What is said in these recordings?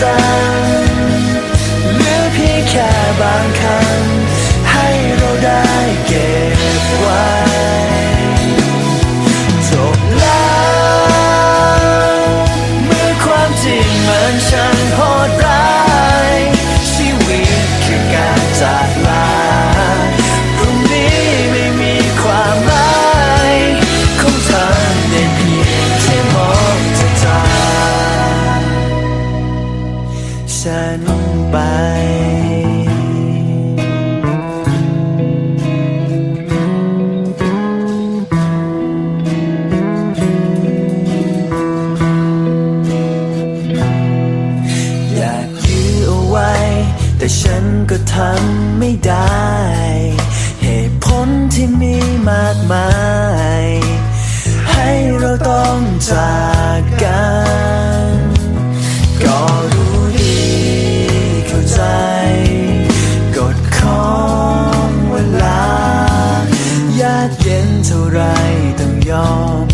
พ ฉันไป อยากยื้อเอาไว้ แต่ฉันก็ทำไม่ได้ เหตุผลที่มีมากมาย ท่าไรต้องยอม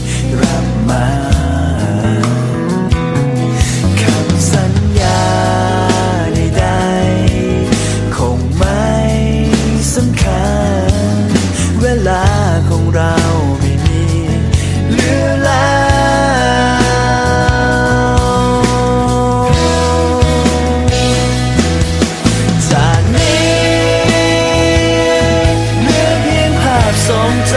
รับมาคำสัญญาใดๆคงไม่สำคัญ เวลาของเราไม่มีเหลือแล้วจากนี้เหลือเพียงภาพทรงจ